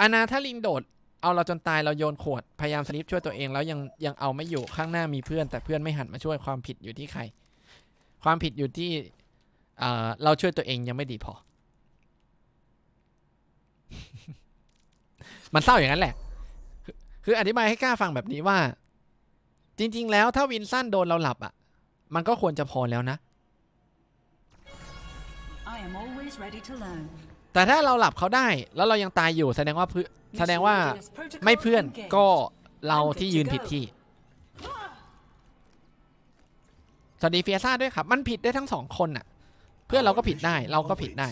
อานาถ้าลิงโดด เอาเราจนตายเราโยนขวด พยายามสลิปช่วยตัวเองแล้วยังยังเอาไม่อยู่ข้างหน้ามีเพื่อน แต่เพื่อนไม่หันมาช่วยความผิดอยู่ที่ใคร ความผิดอยู่ที่เออเราช่วยตัวเองยังไม่ดีพอ มันเศร้าอย่างนั้นแหละคือคืออธิบายให้กล้าฟังแบบนี้ว่า จริง ๆ แล้วถ้าวินสั้นโดนเราหลับอะ มันก็ควรจะพอแล้วนะ แต่ถ้าเราหลับเขาได้แล้วเรายังตายอยู่แสดงว่าเพื่อนแสดงว่าไม่เพื่อนก็เราที่ยืนผิดที่ สวัสดีเฟียซ่าด้วยครับ มันผิดได้ทั้งสองคนน่ะ เพื่อนเราก็ผิดได้เราก็ผิดได้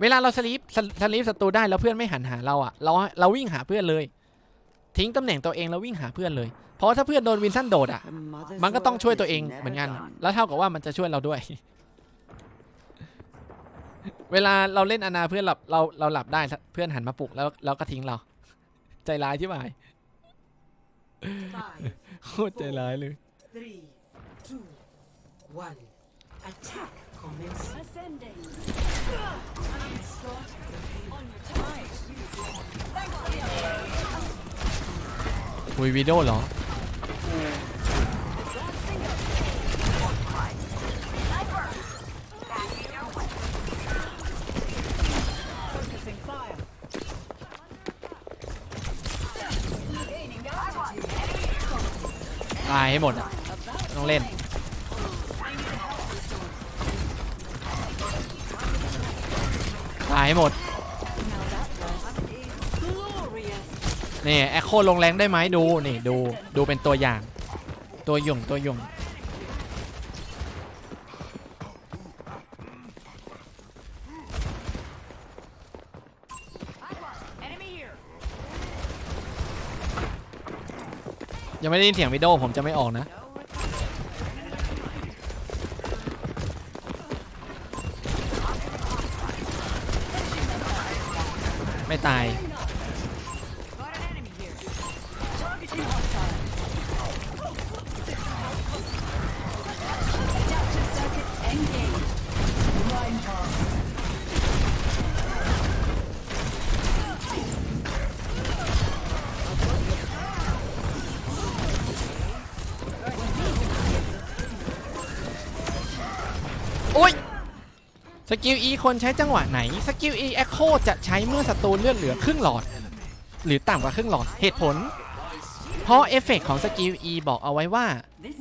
เวลาเราสลีปสลีปศัตรูได้แล้วเพื่อนไม่หันหาเราอะเราเราวิ่งหาเพื่อนเลย ทิ้งตำแหน่งตัวเองแล้ววิ่งหาเพื่อนเลย เพราะถ้าเพื่อนโดนวินสันโดดอะ มันก็ต้องช่วยตัวเองเหมือนกัน แล้วเท่ากับว่ามันจะช่วยเราด้วย เวลาเราเล่นอนาเพื่อนหลับเราเราหลับได้เพื่อนหันมาปลุกแล้วแล้วก็ทิ้งเรา ใจร้ายที่หมาย Five, โคตรใจร้ายเลย three, two, one. Attack commencing. Ascending. คุยวิดีโอเหรอ Focusing ายให้หมดต้องเล่น ตายให้หมด นี่แอคโคลงแรงได้ไหมดู นี่ดู ดูเป็นตัวอย่าง ตัวหย่งตัวหย่ง ยังไม่ได้ยินเสียงวิดโอผมจะไม่ออกนะ ไม่ตาย กิล E คนใช้จังหวะไหน สกิล E Echo จะใช้เมื่อศัตรูเลือดเหลือครึ่งหลอด หรือต่ำกว่าครึ่งหลอดเหตุผล เพราะเอฟเฟกต์ของสกิล E บอกเอาไว้ว่า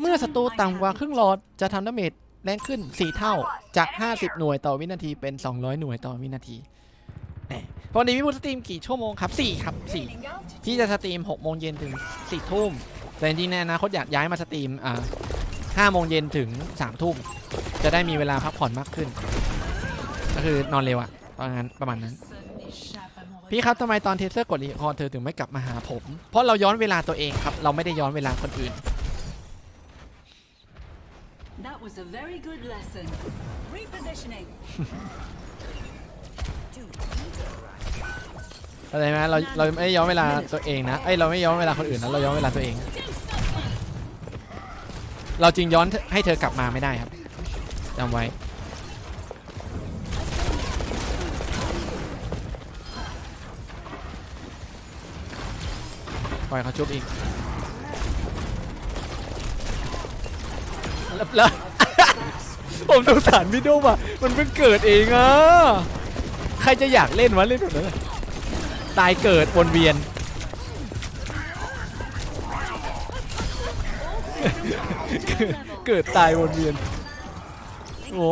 เมื่อศัตรูต่ำกว่าครึ่งหลอดจะทำดาเมจแรงขึ้น 4 เท่าจาก 50 หน่วยต่อวินาทีเป็น 200 หน่วยต่อวินาทีแหมพอดีพี่พูดสตรีมกี่ชั่วโมงครับ 4 ครับ4 Fading out. ที่จะสตรีม 6 โมงเย็นถึง 4 ทุ่ม แต่จริงๆในอนาคตอยากย้ายมาสตรีม อ่า5โมงเย็นถึง 3 ทุ่ม จะได้มีเวลาพักผ่อนมากขึ้น ก็คือนอนเร็วอะประมาณประมาณนั้น พี่ครับทำไมตอนเทเซอร์กดรีคอร์ดเธอถึงไม่กลับมาหาผม เพราะเราย้อนเวลาตัวเองครับ เราไม่ได้ย้อนเวลาคนอื่น That was a very good lesson. Repositioning. เข้าใจไหมเราเราไม่ได้ย้อนเวลาตัวเองนะเอ้ยเราไม่ย้อนเวลาคนอื่นนะเราย้อนเวลาตัวเอง เราจริงย้อนให้เธอกลับมาไม่ได้ครับจำไว้ ปล่อยเขาชุบอีกแล้วผมสงสารวิดโอว่ะมันเพิ่งเกิดเองอะใครจะอยากเล่นวะเล่นแบบนั้นตายเกิดวนเวียน เกิดตายวนเวียนโอ้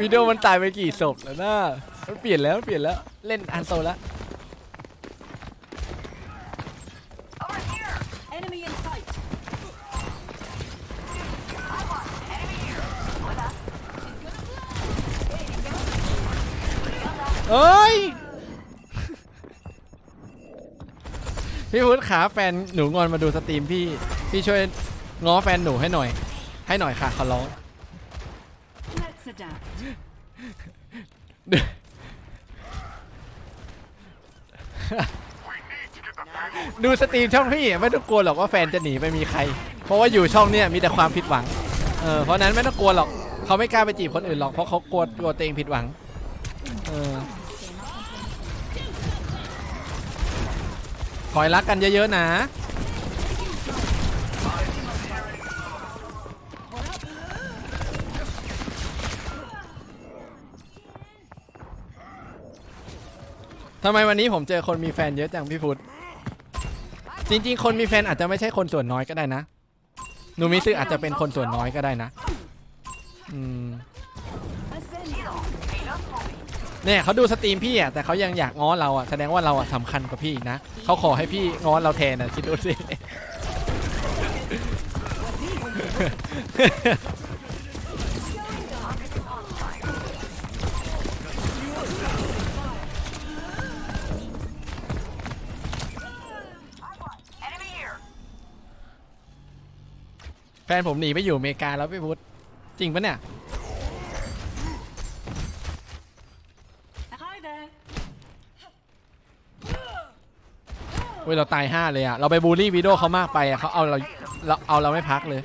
วิดีโอมันตายไปกี่ศพแล้วนะมันเปลี่ยนแล้วเปลี่ยนแล้ว เล่นอันโซแล้ว Enemy in sight. เอ้ย พี่พุทธขาแฟนหนูงอนมาดูสตรีมพี่ พี่ช่วยง้อแฟนหนูให้หน่อย ให้หน่อยค่ะขอร้อง Let's adapt. ดูสตรีมช่องพี่ไม่ต้องกลัวหรอกว่าแฟนจะหนีไปมีใคร เพราะว่าอยู่ช่องเนี้ยมีแต่ความผิดหวัง เออเพราะนั้นไม่ต้องกลัวหรอกเขาไม่กล้าไปจีบคนอื่นหรอกเพราะเขากลัวกลัวตัวเองผิดหวัง เออคอยรักกันเยอะๆนะ ทำไมวันนี้ผมเจอคนมีแฟนเยอะจังพี่พุทธจริง ๆ คนมีแฟนอาจจะไม่ใช่คนส่วนน้อยก็ได้นะหนูมิซึอาจจะเป็นคนส่วนน้อยก็ได้นะ อืมเนี่ยเขาดูสตรีมพี่อะแต่เขายังอยากง้อเราอะแสดงว่าเราอะสำคัญกว่าพี่นะเขาขอให้พี่ง้อเราแทนอะคิดดูสิ นผมหนีไปอยู่อเมริกาแล้วพี่พุทธจริงปะเนี่ย เว้ยเราตายห้าเลยอะเราไปบูลลี่วีดีโอเขามากไปอะเขาเอาเราเราเอาเราไม่พักเลย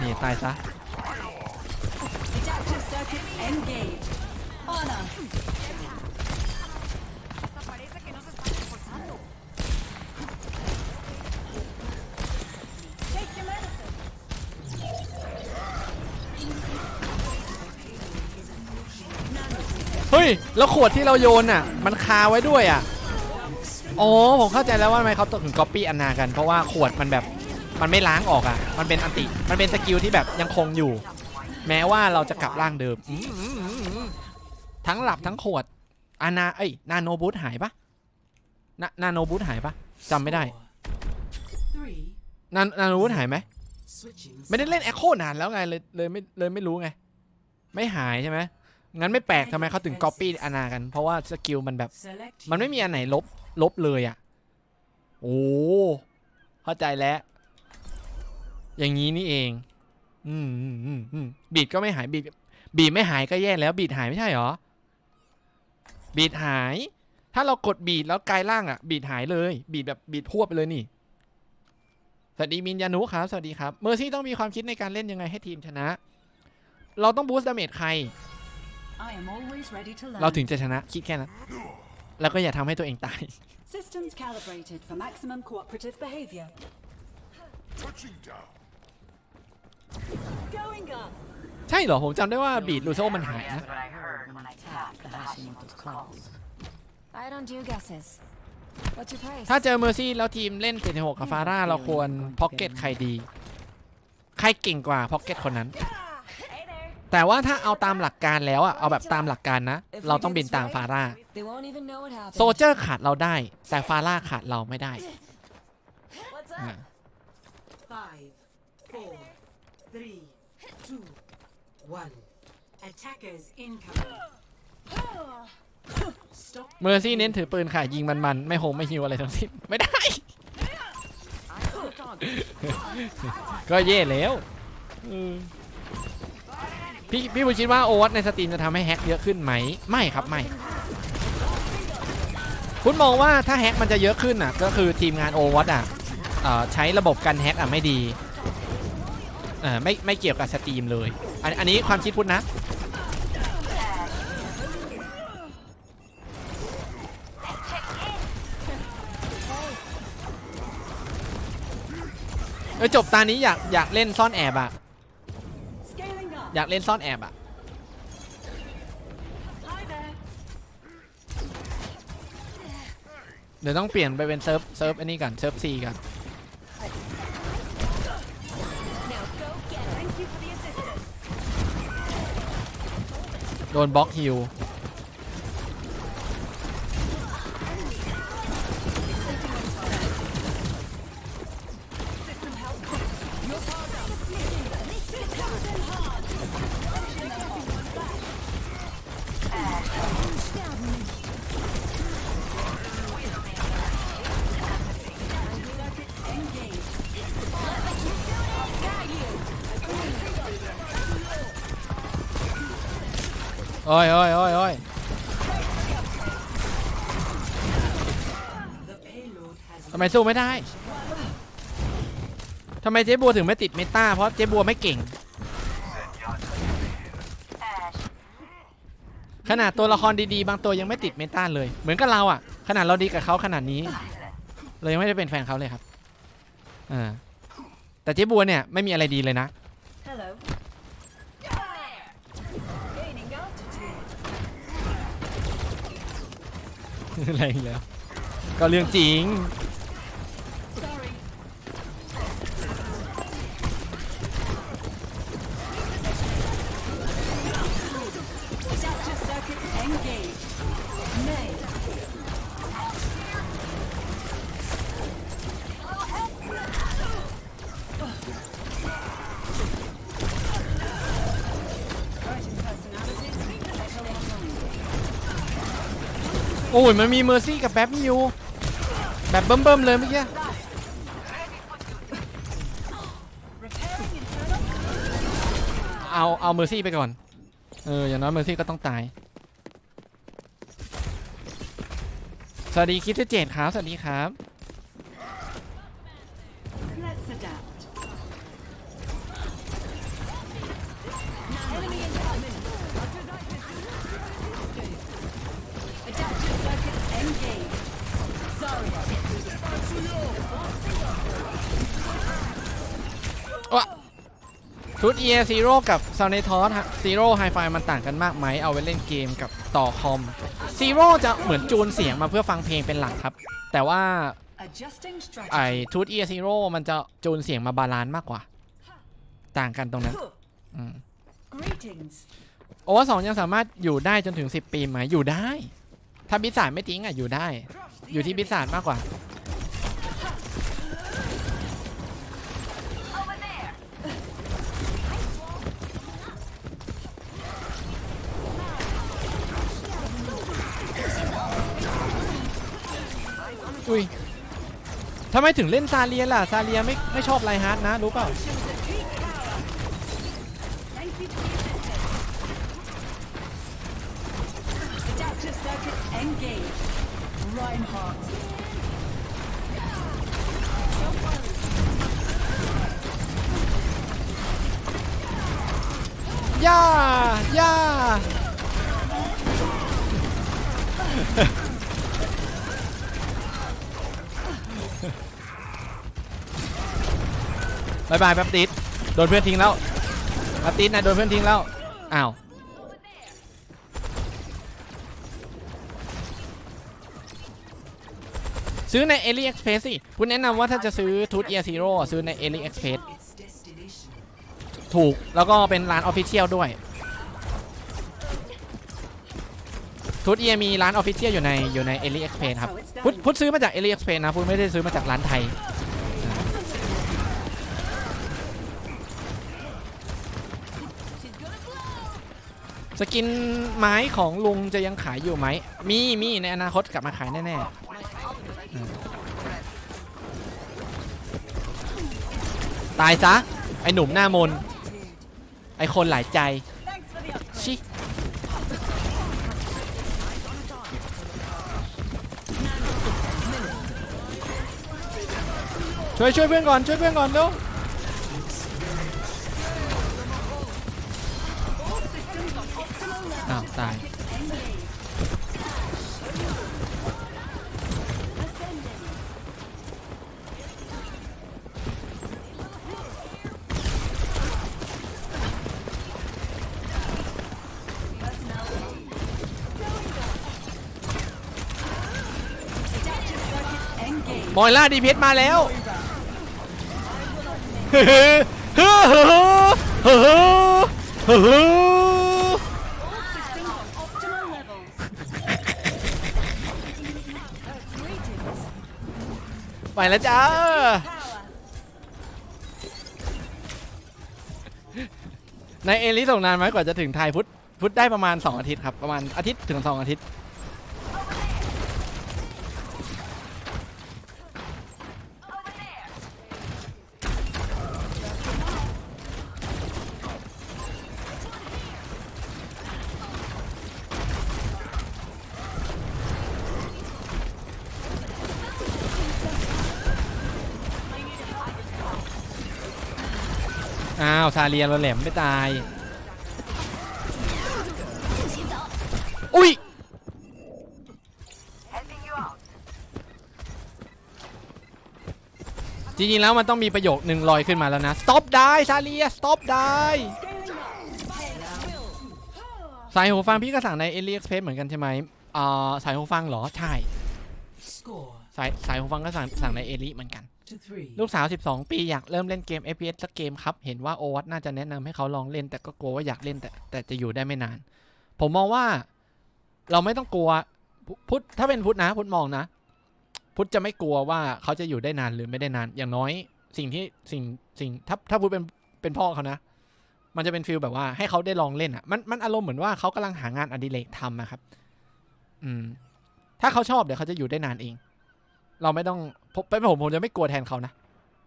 นี่ตายซะ Adaptive circuits engaged. เฮ้ย แล้วขวดที่เราโยนอะ มันคาไว้ด้วยอะอ๋อผมเข้าใจแล้วว่าทำไมเขาถึงก๊อปปี้อันนากัน เพราะว่าขวดมันแบบมันไม่ล้างออกอะ มันเป็นอันติ มันเป็นสกิลที่แบบยังคงอยู่ แม้ว่าเราจะกลับร่างเดิมอืมอืมอืมอืมทั้งหลับทั้งขวดอานาเอ้ยนาโนบูทหายปะนานาโนบูทหายปะจำไม่ได้ Three. นานาโนบูทหายไหม Switching. ไม่ได้เล่นแอคโค sides. นานแล้วไงเลยเลยไม่เลยไม่รู้ไง ไม่หายใช่ไหม งั้นไม่แปลกทำไมเขาถึงก๊อปปี้อานากัน เพราะว่าสกิลมันแบบ มันไม่มีอันไหนลบลบเลยอะ โอ้เข้าใจแล้ว อย่างนี้นี่เอง อืมอืมอืมอืมบีดก็ไม่หายบีดบีดไม่หายก็แย่แล้ว บีดหายไม่ใช่เหรอ บีดหาย ถ้าเรากดบีดแล้วกลายร่างอะ บีดหายเลย บีดแบบบีดพวบไปเลยนี่สวัสดีมินยานุครับ สวัสดีครับ เมอร์ซี่ต้องมีความคิดในการเล่นยังไงให้ทีมชนะ เราต้องบูสต์ดาเมจใคร เราถึงจะชนะคิดแค่นั้นแล้วก็อย่าทำให้ตัวเองตาย Systems calibrated for maximum cooperative behavior. Touching down. Going up. ใช่เหรอ ผมจำได้ว่าบีดลูโซมันหายนะ what I heard when I tapped the Hashimoto's claws. I don't do guesses. What's your price? ถ้าเจอเมอร์ซี่แล้วทีมเล่น 76 กับฟาร่าเราควรพ็อกเก็ตใครดี ใครเก่งกว่าพ็อกเก็ตคนนั้น แต่ว่าถ้าเอาตามหลักการแล้วอะเอาแบบตามหลักการนะ เราต้องบินตามฟาร่า They won't even know what happened. โซเจอร์ขาดเราได้ แต่ฟาร่าขาดเราไม่ได้ What's อะ Five, four, three, two, one. Attackers incoming. Stop. เมอร์ซี่เน้นถือปืนค่ะ ยิงมันๆ ไม่โฮมไม่ฮิวอะไรทั้งสิ้น ไม่ได้ ก็เย่แล้วเออ พี่พี่บุญคิดว่าโอวัตในสตรีมจะทำให้แฮกเยอะขึ้นไหมไม่ครับไม่ คุณมองว่าถ้าแฮกมันจะเยอะขึ้นอะก็คือทีมงานโอวัตอะเอ่อใช้ระบบกันแฮกอะไม่ดีเอ่อไม่ไม่เกี่ยวกับสตรีมเลยอันอันนี้ความคิดพุทธนะเออจบตานี้อยากอยากเล่นซ่อนแอบอะ อยากเล่นซ่อนแอบอะเดี๋ยวต้องเปลี่ยนไปเป็นเซิร์ฟเซิร์ฟอันนี้ก่อนเซิร์ฟซีก่อนโดนบล็อกฮิล สู้ไม่ได้ทำไมเจ๊บัวถึงไม่ติดเมตาเพราะเจ๊บัวไม่เก่ง ขนาดตัวละครดีๆ บางตัวยังไม่ติดเมตาเลย เหมือนกับเราอะ ขนาดเราดีกับเขาขนาดนี้ เรายังไม่ได้เป็นแฟนเขาเลยครับอ่าแต่เจ๊บัวเนี่ยไม่มีอะไรดีเลยนะอะไรอีกแล้ว ก็เรื่องจริง อ้ยมันมีเมอร์ซี่กับแป๊บมิวแบบเบิ่มๆเลยเมื่อกี้เอาเอาเมอร์ซี่ไปก่อน เอออย่างน้อยเมอร์ซี่ก็ต้องตาย สวัสดีคิดเจดครับ สวัสดีครับ ชุด e a Zero กับ s o u n d t o s Zero Hi-Fi มันต่างกันมากไหมเอาไว้เล่นเกมกับต่อคอม Zero จะเหมือนจูนเสียงมาเพื่อฟังเพลงเป็นหลักครับ แต่ว่า Adjusting ไอ strategy. ชุด e a Zero มันจะจูนเสียงมาบาลานซ์มากกว่า ต่างกันตรงนั้นอืม Greetings. โอเวอร์สองยังสามารถอยู่ได้จนถึง 10 ปีไหมอยู่ได้ ถ้าบิสซาร์ดไม่ทิ้งอะอยู่ได้ อยู่ที่บิสซาร์ดมากกว่า อุ้ยทำไมถึงเล่นซาเลียล่ะ ซาเลียไม่ไม่ชอบไลฮาร์ดนะ รู้เปล่า บายบายแป๊บติดโดนเพื่อนทิ้งแล้วแป๊บติดนะโดนเพื่อนทิ้งแล้ว อ้าวซื้อใน AliExpress สิ คุณแนะนำว่าถ้าจะซื้อทูตเอียซีโร่ซื้อใน AliExpress ถูก แล้วก็เป็นร้านออฟฟิเชียลด้วยทูตเอียมีร้านออฟฟิเชียลอยู่ในอยู่ใน AliExpress ครับพุทธพุทธซื้อมาจาก AliExpress นะพุทธไม่ได้ซื้อมาจากร้านไทย สกินไม้ของลุงจะยังขายอยู่ไหม มีมีในอนาคตกลับมาขายแน่ๆ ตายซะ ไอหนุ่มหน้ามน ไอคนหลายใจ ชิช่วยช่วยเพื่อนก่อนช่วยเพื่อนก่อนเร็ว ตายมอยล่าดีเพชรมาแล้วเฮ้เฮ้เฮ้เฮ้เฮ้ ไปแล้วจ้า ในเอลิส่งนานไหมกว่าจะถึงไทยพุทธพุทธได้ประมาณ 2 อาทิตย์ครับ ประมาณอาทิตย์ถึง 2 อาทิตย์าวซาเลียเราแหลมไม่ตาย อุ้ยจริงๆแล้วมันต้องมีประโยคหนึ่งลอยขึ้นมาแล้วนะ stop ได้ซาเลีย stop ได้สายหูฟังพี่ก็สั่งใน AliExpress เหมือนกันใช่ไหมอ่าสายหูฟังเหรอ ใช่ สายสายหูฟังก็สั่งสั่งใน a อ i เหมือนกัน ลูกสาว 12 ปีอยากเริ่มเล่นเกม FPS สักเกมครับ เห็นว่าโอวัตน่าจะแนะนำให้เขาลองเล่นแต่ก็กลัวว่าอยากเล่นแต่แต่จะอยู่ได้ไม่นาน ผมมองว่าเราไม่ต้องกลัวพุทธถ้าเป็นพุทธนะพุทธมองนะ พุทธจะไม่กลัวว่าเขาจะอยู่ได้นานหรือไม่ได้นาน อย่างน้อยสิ่งที่สิ่งสิ่งถ้าถ้าพุทธเป็นเป็นพ่อเขานะ มันจะเป็นฟิลแบบว่าให้เขาได้ลองเล่นอะมันมันอารมณ์เหมือนว่าเขากำลังหางานอดิเรกทำอะครับ อืม ถ้าเขาชอบเดี๋ยวเขาจะอยู่ได้นานเอง เราไม่ต้องผมเป็นผมผมจะไม่กลัวแทนเขานะ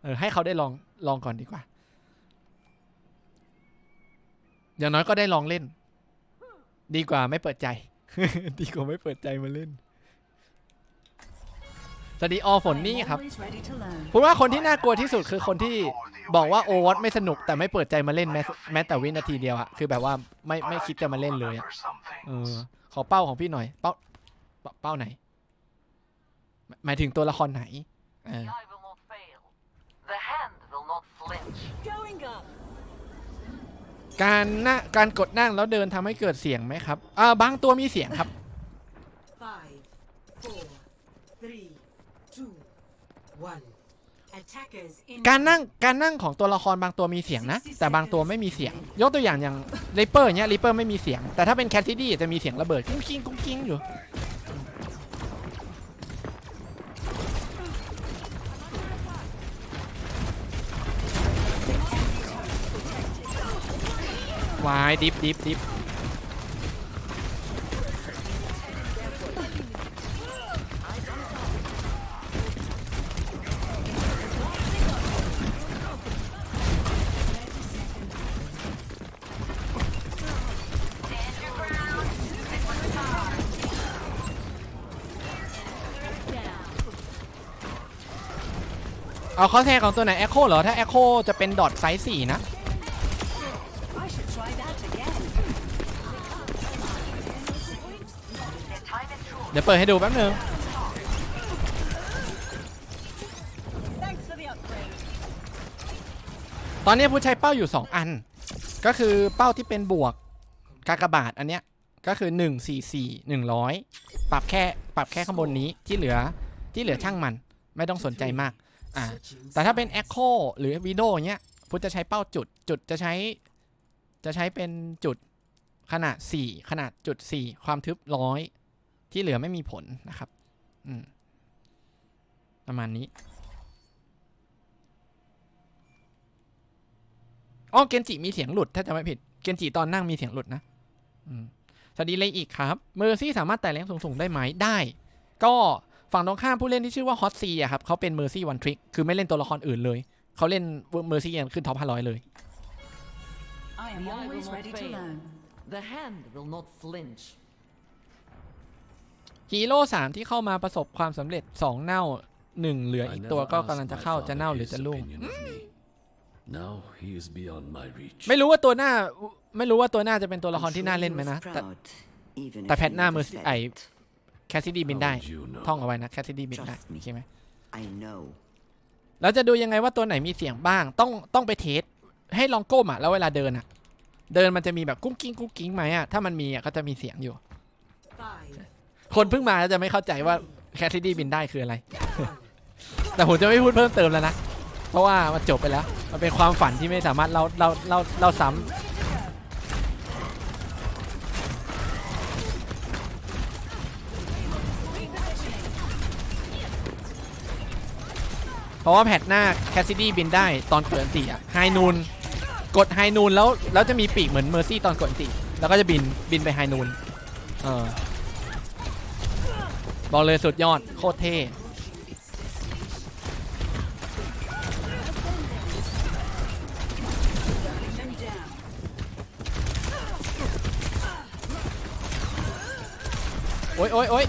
เออให้เขาได้ลองลองก่อนดีกว่า อย่างน้อยก็ได้ลองเล่น ดีกว่าไม่เปิดใจ ดีกว่าไม่เปิดใจมาเล่นสวัสดีออฝนนี่ครับผมว่าคนที่น่ากลัวที่สุดคือคนที่บอกว่าโอวัตไม่สนุกแต่ไม่เปิดใจมาเล่นแม้แม้แต่วินาทีเดียวอะคือแบบว่าไม่ไม่คิดจะมาเล่นเลยอะเออขอเป้าของพี่หน่อย เป้าเป้าไหน หมายถึงตัวละครไหนเออ The eye will not fail. The hand will not flinch. Going up. การนั่งการกดนั่งแล้วเดินทำให้เกิดเสียงไหมครับอ่าบางตัวมีเสียงครับ Five, four, three, two, one. Attackers in การนั่งการนั่งของตัวละครบางตัวมีเสียงนะ แต่บางตัวไม่มีเสียง ยกตัวอย่างอย่างริปเปอร์เนี้ยริปเปอร์ไม่มีเสียง แต่ถ้าเป็นแคทซิดี้จะมีเสียงระเบิดกุ้งกิ้งกุ้งกิ้งอยู่ วายดิฟดิฟดิฟเอาข้อแท้ของตัวไหน Echo เหรอ ถ้า Echo จะเป็นดอทไซส์4นะ เดี๋ยวเปิดให้ดูแป๊บนึงตอนนี้ผู้ใช้เป้าอยู่ 2 อัน ก็คือเป้าที่เป็นบวกกากบาทอันเนี้ยก็คือ 1 4 4 100 ปรับแค่ปรับแค่ข้างบนนี้ที่เหลือที่เหลือช่างมันไม่ต้องสนใจมากอ่าแต่ถ้าเป็น Echo หรือ v i d o เนี้ยพุทธจะใช้เป้าจุดจุดจะใช้ จะใช้เป็นจุดขนาด 4 ขนาดจุด 4 ความทึบร้อยที่เหลือไม่มีผลนะครับประมาณนี้อ๋อเกนจิมีเสียงหลุด ถ้าจะไม่ผิด เกนจิตอนนั่งมีเสียงหลุดนะสวัสดีเลยอีกครับ เมอร์ซี่สามารถไต่แรงสูงๆได้ไหมได้ ก็ฝั่งตรงข้ามผู้เล่นที่ชื่อว่าฮอตซีอะครับเขาเป็นเมอร์ซี่วันทริกคือไม่เล่นตัวละครอื่นเลย เขาเล่นเมอร์ซี่ยันขึ้นท็อปห้าร้อยเลย I am The eye will always not ready to fail. learn. The hand will not flinch. ฮีโร่สามที่เข้ามาประสบความสำเร็จสองเน่าหนึ่งเหลือ I อีก never ตัวก็ asked กำลังจะ my เข้าจะ father เน่าหรือ his จะรุ่ง opinion of me. Now he is beyond my reach. ไม่รู้ว่าตัวหน้าไม่รู้ว่าตัวหน้าจะเป็นตัวละครที่น่าเล่นไหมนะ แต่แต่แพทหน้ามือไอแคสซิดี้บินได้ How would you know? ท่องเอาไว้นะแคสซิดี้บินได้ Trust me โอเคไหม I know. แล้วจะดูยังไงว่าตัวไหนมีเสียงบ้าง ต้องต้องไปเทสให้ลองก้มอะแล้วเวลาเดินอะ เดินมันจะมีแบบกุ้งกิ้งกุ้งกิ้งไหมอะถ้ามันมีอะก็จะมีเสียงอยู่ คนเพิ่งมาแล้วจะไม่เข้าใจว่าแคสซิดี้บินได้คืออะไร แต่ผมจะไม่พูดเพิ่มเติมแล้วนะ เพราะว่ามันจบไปแล้ว มันเป็นความฝันที่ไม่สามารถเล่าเล่าเล่าเล่าซ้ำเพราะว่าแพทหน้าแคสซิดี้บินได้ตอนเกิดติอะไฮนูน กดไฮนูนแล้วแล้วจะมีปีกเหมือนเมอร์ซี่ตอนกดติ แล้วก็จะบินบินไปไฮนูนเออบอกเลยสุดยอดโคตรเท่โอ๊ยโอ๊ยโอ๊ย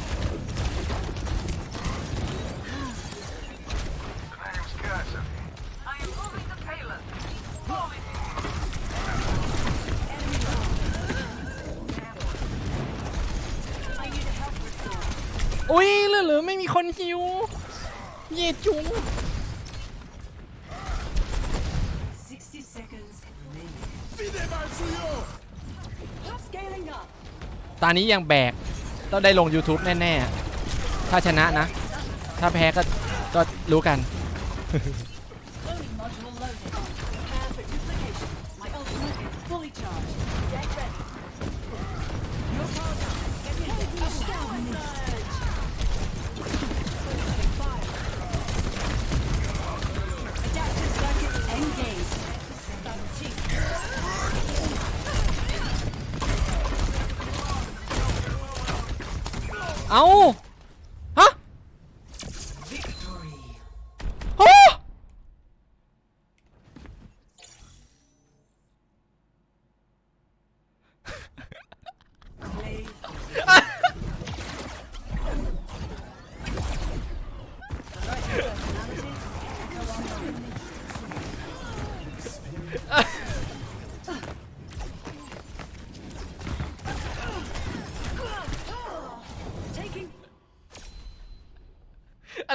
คนหิว เย่จุงตอนนี้ยังแบก ต้องได้ลง YouTube แน่ ๆ ถ้าชนะนะ ถ้าแพ้ก็ก็รู้กัน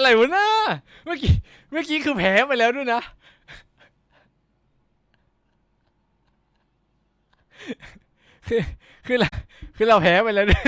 อะไรวะน้าเมื่อกี้เมื่อกี้คือแพ้ไปแล้วด้วยนะ คือคือเราคือเราแพ้ไปแล้วด้วย